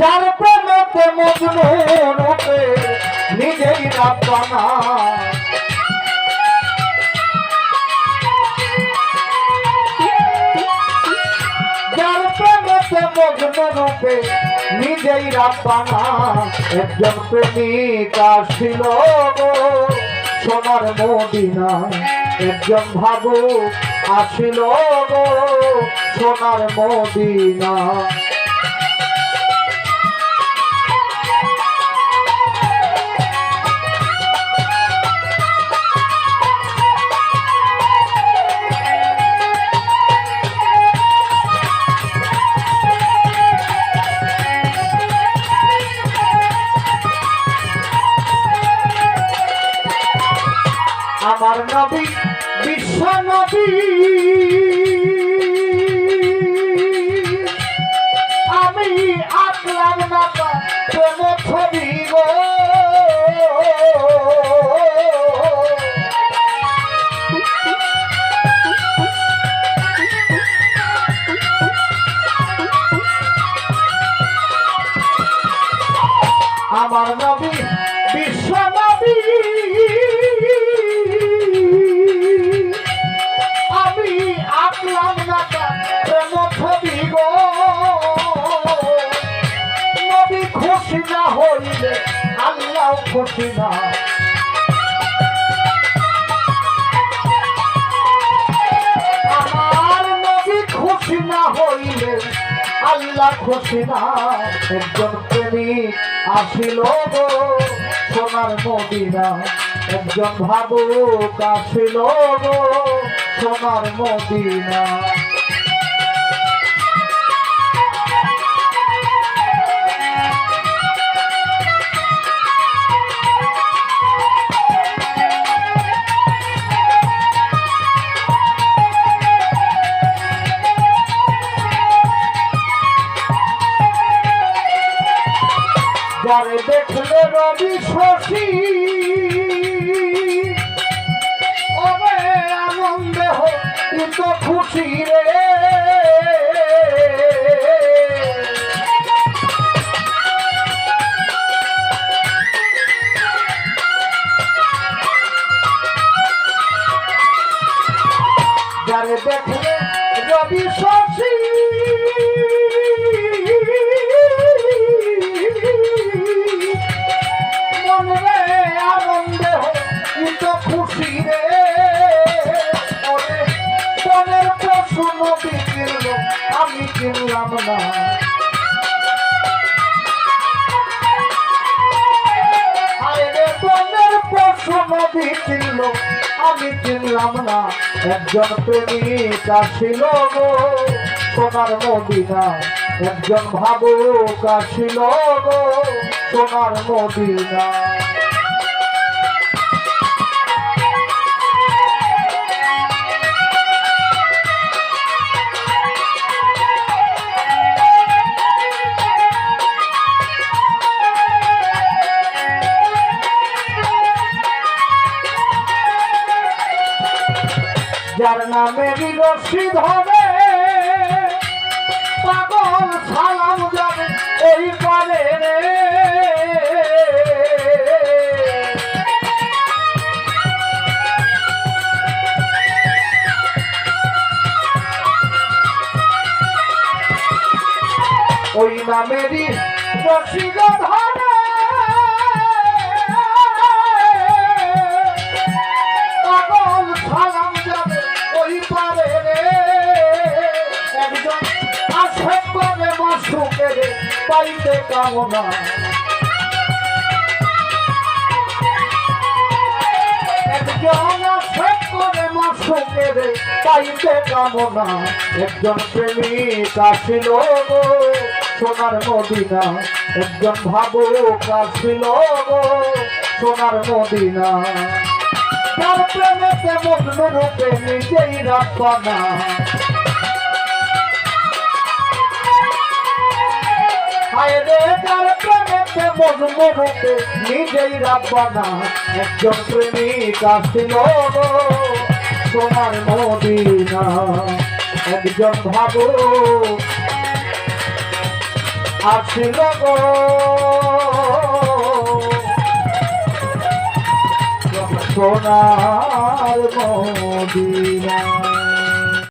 যার প্রেমেতে মজনু রূপে নিজেই রাপানা যার প্রেমেতে মজনু রূপে নিজেই রাপানা একজন প্রেমিকা ছিল সোনার মদিনা। একজন ভাবু আসিল সোনার মদিনা। আমার নবী বিশ্ব নবী। আমি আঁকলাম না প্রেম ছবি গো। আমার নবী বিশ্ব না হইলে আল্লাহ খুশি না আমার নবী খুশি না হইলে আল্লাহ খুশি না একজন প্রেমিক আসিল গো সোনার মদিনা। একজন ভাবুক আসিল গো সোনার মদিনা। রবি শশী ওরে আনন্দে হইত খুশি রে। যারে দেখলে রবি শশী খুশি রে ওরে মনের পশু নদী কিনল আমি কিনলাম না। নদী কিনল আমি কিনলাম না। একজন প্রেমিক আসিল গো, সোনার মদিনা। একজন ভাবুক আসিল গো, সোনার মদিনা। যার নামে রশি ধরে পাগল সালাম যাবে ওই পারে ওই নামেরই রশি ধরে করে মাসুকে রে পাইতে কামনা একজন আসে করে মাসুকে রে পাইতে কামনা একজন প্রেমিক আসিল গো সোনার মদিনা। একজন ভাবুক আসিল গো সোনার মদিনা। তার প্রেমেতে মগ্ন রূপে নিজেই রাখনা হায় রে তার প্রেমেতে মগ্ন নিজেই রাখনা একজন প্রেমিক আসিল গো মদিনা। একজন ভাবো আসিল গো। সোনার মদিনা।